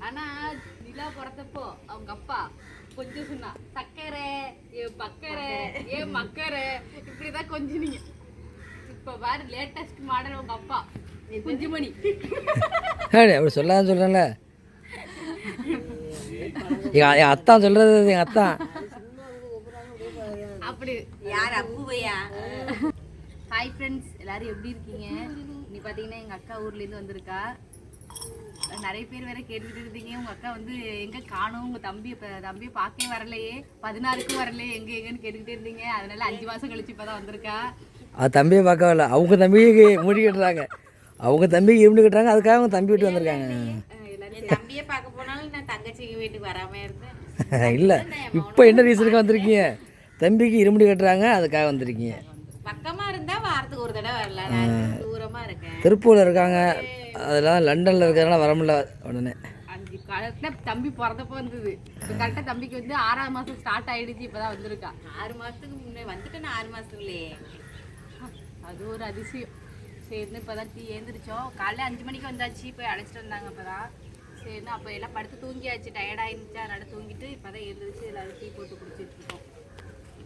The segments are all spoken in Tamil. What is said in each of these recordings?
ஆனா நிலா பிறந்தப்போ அவங்க அப்பா கொஞ்சம் சொன்னா சக்கரை ஏ பக்கரை ஏ மக்கரை இப்படிதான் கொஞ்சம் நீங்க இப்ப பாரு லேட்டஸ்ட் மாடல் உங்க அப்பா குஞ்சுமணி. ஏய், அப்படி சொல்லான்னு சொல்கிறேன்ல என் அத்தான் சொல்கிறது எங்கள் அத்தான். அப்படி. யார் அப்புவையா ஹாய் ஃப்ரெண்ட்ஸ் எல்லாரும் எப்படி இருக்கீங்க? நீ பார்த்தீங்கன்னா எங்கள் அக்கா ஊர்லேருந்து வந்திருக்கா. நிறைய பேர் வேற கேட்டுக்கிட்டு இருந்தீங்க. உங்கள் அக்கா வந்து எங்கே காணும்? உங்கள் தம்பி இப்போ தம்பியை பார்க்கவே வரலையே. பதினாறுக்கும் வரலையே. எங்கே எங்கன்னு கேட்டுக்கிட்டே இருந்தீங்க. அதனால அஞ்சு மாதம் கழிச்சு இப்போ தான் வந்திருக்கா. அது தம்பியை பார்க்க வரல. அவங்க தம்பிக்கு முடி கட்டுறாங்க. அவங்க தம்பிக்கு இரும்பு கட்டுறாங்க. அதுக்காக அவங்க தம்பி விட்டு வந்திருக்காங்க. தம்பியை பார்க்க போனாலும் நான் தங்கச்சி வீட்டுக்கு வராம இருந்தேன். இல்லை. இப்போ என்ன ரீசனுக்கு வந்திருக்கீங்க? தம்பிக்கு இருமுடி கட்டுறாங்க. அதுக்காக வந்திருக்கீங்க. பக்கமா இருந்தா வாரத்துக்கு ஒரு தடவை வரல நான் தூரமா இருக்கேன். திருப்பூரில் இருக்காங்க. அதெல்லாம் லண்டனில் இருக்கிறதுனால வர முடியல உடனே. அஞ்சு கரெக்டாக தம்பி பிறந்தப்போ வந்தது. இப்போ கரெக்டாக தம்பிக்கு வந்து ஆறாம் மாதம் ஸ்டார்ட் ஆயிடுச்சு இப்போ தான் வந்திருக்கா. ஆறு மாசத்துக்கு முன்னே வந்துட்டு நான் ஆறு மாசத்துக்குள்ளேயே அது ஒரு அதிசயம். சரின்னு இப்போ தான் டீ எழுந்திரிச்சோம். காலைல அஞ்சு மணிக்கு வந்தாச்சு போய் அழைச்சிட்டு வந்தாங்க இப்போ தான் சரின்னு அப்போ எல்லாம் படுத்து தூங்கியாச்சு டயர்டாக இருந்துச்சு அதனால தூங்கிட்டு இப்போ தான் எழுந்திரிச்சு எல்லாரும் டீ போட்டு குடிச்சிட்டு இருக்கோம்.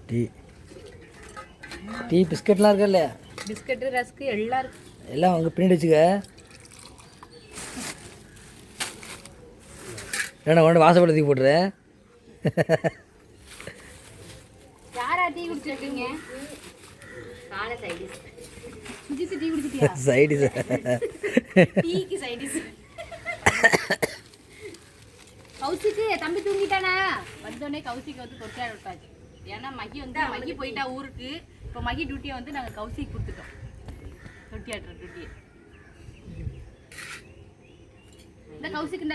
டீ டீ பிஸ்கட்லாம் இருக்கா இல்லையா பிஸ்கட்டு ரஸ்க்கு எல்லாம் இருக்கு. எல்லாம் அவங்க பின்னாடி வச்சுக்க. ஏன்னா கொண்டு வாசப்படத்தி போட்டுறேன் யாரா டீ குடிச்சிருக்கீங்க காலை சைடிஸ். சைடிஸ். கௌசிக்கு தம்பி தூங்கிட்டானா? வந்தோடனே கௌசிக்கு வந்து தொட்டியாட விட்டாச்சு. ஏன்னா மகி வந்து மகி போயிட்டா ஊருக்கு. இப்போ மகி டியூட்டியை வந்து நாங்கள் கௌசிக்கு கொடுத்துட்டோம். தொட்டியாடுற டியூட்டியை இந்த கௌசிக்கு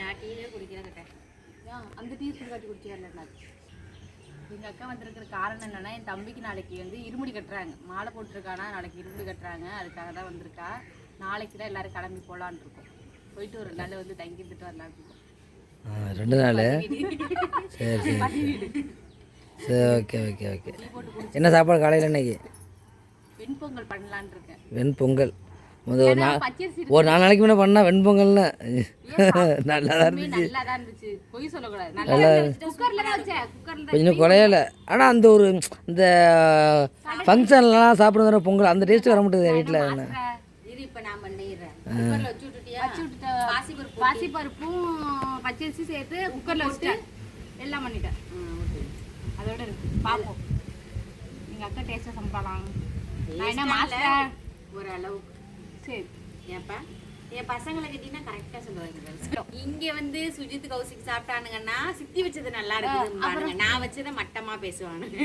நான் டீயே குடிக்கிறேன் ஏன்? அந்த டீ சுடுகாட்டி குடிச்சிடல எங்கள் அக்கா வந்திருக்கிற காரணம் என்னன்னா என் தம்பிக்கு நாளைக்கு வந்து இருமுடி கட்டுறாங்க. மாலை போட்டிருக்கானா நாளைக்கு இருமுடி கட்டுறாங்க. அதுக்காக தான் வந்திருக்கா. நாளைக்கு தான் எல்லாரும் கிளம்பி போகலான்னு இருக்கோம். போயிட்டு ஒரு நாள் வந்து தங்கி இருந்துட்டு வரலான்னு இருக்கோம். ரெண்டு நாள்? சரி சரி. சரி ஓகே ஓகே ஓகே. என்ன சாப்பாடு காலையில் இன்னைக்கு? வெண்பொங்கல் பண்ணலான்னு இருக்கேன். வெண்பொங்கல் ஒரு நாள் ஒரு நாலு நாளைக்கு முன்னே பண்ணால் வெண்பொங்கல்னு. நல்லா தான் இருந்துச்சு நல்லா கொஞ்சம் குறையல. ஆனால் அந்த ஒரு இந்த ஃபங்க்ஷன்லாம் சாப்பிடுற பொங்கல் அந்த டேஸ்ட் வர மாட்டேது வீட்டில் என்ன இது இப்ப நான் பண்ணிடுறேன் குக்கர்ல வச்சு விட்டுட்டியா? வச்சு விட்டுட்ட. பாசிப்பருப்பு பாசி பருப்பும் பச்சரிசி சேர்த்து குக்கர்ல வச்சுட்டு எல்லாம் பண்ணிட்டேன். அதோட இருக்கு. பார்ப்போம் எங்க அக்கா டேஸ்டா சமைப்பாலாம் நான் என்ன மாஸ்டர் ஒரு அளவுக்கு. சரி ஏப்பா என் பசங்களை கிட்டீங்கன்னா கரெக்டா சொல்லுவாங்க இங்க வந்து சுஜித் கௌசிக் சாப்பிட்டானுங்கன்னா சித்தி வச்சது நல்லா இருக்குது நான் வச்சதை மட்டமா பேசுவானுங்க.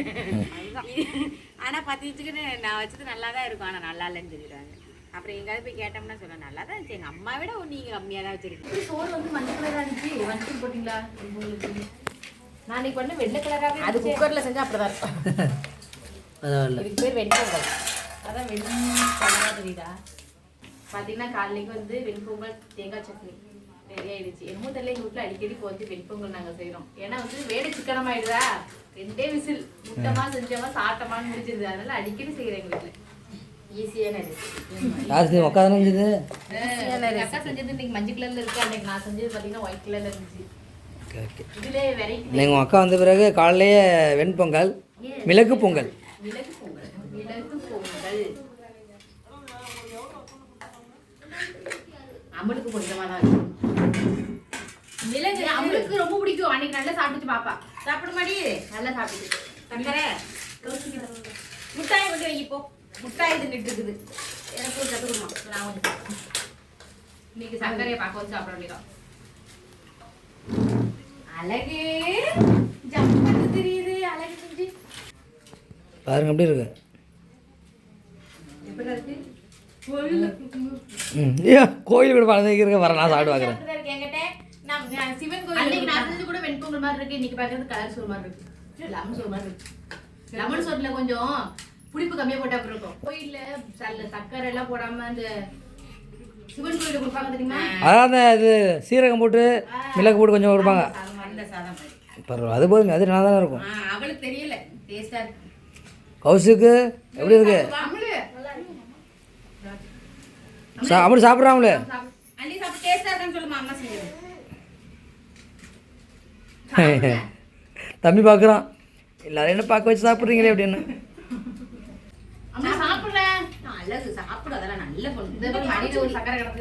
ஆனா பத்திச்சுக்கு நான் வச்சது நல்லா தான் இருக்கும். ஆனா நல்லா இல்லைன்னு சொல்லிடுவாங்க. அப்புறம் எங்காவது போய் கேட்டோம்னா சொல்ல நல்லா தான் இருந்துச்சு. எங்க அம்மா விட நீங்க கம்மியா தான் வச்சிருக்கீங்க சோறு வந்து மஞ்சள் கலரா இருந்துச்சு. மஞ்சள் போட்டீங்களா? நான் இன்னைக்கு பண்ண வெள்ளை கலராகவே அது குக்கர்ல செஞ்சா அப்படிதான் இருக்கும். இதுக்கு பேர் வெண்பொங்கல். அதான் வெண்பொங்கலாக தெரியுதா? பார்த்தீங்கன்னா காலைக்கு வந்து வெண்பொங்கல் தேங்காய் சட்னி ரெடி ஆயிடுச்சு. என்னமோ தெரியல எங்கள் வீட்டில் அடிக்கடி இப்போ வந்து வெண்பொங்கல் நாங்கள் செய்கிறோம் ஏன்னா வந்து வேலை சிக்கனம் ஆயிடுதா ரெண்டே விசில். முட்டமா செஞ்சோமா சாப்பிட்டோமான்னு முடிஞ்சிருது அதனால அடிக்கடி செய்கிறேன் எங்கள் வீட்டில் ஈஸியான உட்காந்து செஞ்சது? அக்கா செஞ்சது இன்னைக்கு மஞ்சள் கலரில் இருக்கு. அன்னைக்கு நான் செஞ்சது பார்த்தீங்கன்னா ஒயிட் கலரில் இருந்துச்சு. நீங்கள் உங்கள் அக்கா வந்த பிறகு காலையிலேயே வெண்பொங்கல் மிளகு பொங்கல். மிளகு பொங்கல். மிளகு பொங்கல். அம்மனுக்கு கொஞ்சமா தான் இருக்கும். மிளகு அம்மனுக்கு ரொம்ப பிடிக்கும். அன்னைக்கு நல்லா சாப்பிட்டு பாப்பா. சாப்பிட மாடி நல்லா சாப்பிட்டு சக்கரை முட்டாய் கொண்டு வை இப்போ. முட்டாய் தின்னுட்டு இருக்குது. எனக்கு ஒரு சத்துருமா நான் கொஞ்சம். இன்னைக்கு சர்க்கரையை பார்க்க வச்சு சாப்பிட வேண்டியதான் அழகு. ஜம்ப் பண்ணி தெரியுது. அழகு செஞ்சு. பாருங்க எப்படி இருக்கு? ம். ஏன் கோயில் கூட பழந்திருக்க வர நான் சாப்பிட்டு பார்க்குறேன் அப்படிதான் இருக்கு என்கிட்ட நான் நான் சிவன் கோயில் அன்னைக்கு நான் செஞ்சது கூட வெண்பொங்கல் மாதிரி இருக்கு. இன்னைக்கு பார்க்கறது கலர் சோறு மாதிரி இருக்கு. லெமன் சோறு மாதிரி இருக்கு. லெமன் சோறுல கொஞ்சம் புளிப்பு கம்மியா போட்டா அப்புறம் இருக்கும். கோயில்ல சல்ல சக்கரை எல்லாம் போடாம அந்த சிவன் கோயில கொடுப்பாங்க தெரியுமா? அதான் இது சீரகம் போட்டு மிளகு போட்டு கொஞ்சம் கொடுப்பாங்க. அந்த சாதம் மாதிரி. பரவாயில்ல அது போதுங்க அது நல்லா தானே இருக்கும். அவளுக்கு தெரியல. டேஸ்டா இருக்கு. கௌசுக்கு எப்படி இருக்கு? அப்படி சாப்பிட்றாங்களே? தம்பி பார்க்குறான் எல்லாரும் என்ன பார்க்க வச்சு சாப்பிட்றீங்களே அப்படின்னு.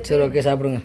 சரி ஓகே சாப்பிடுங்க.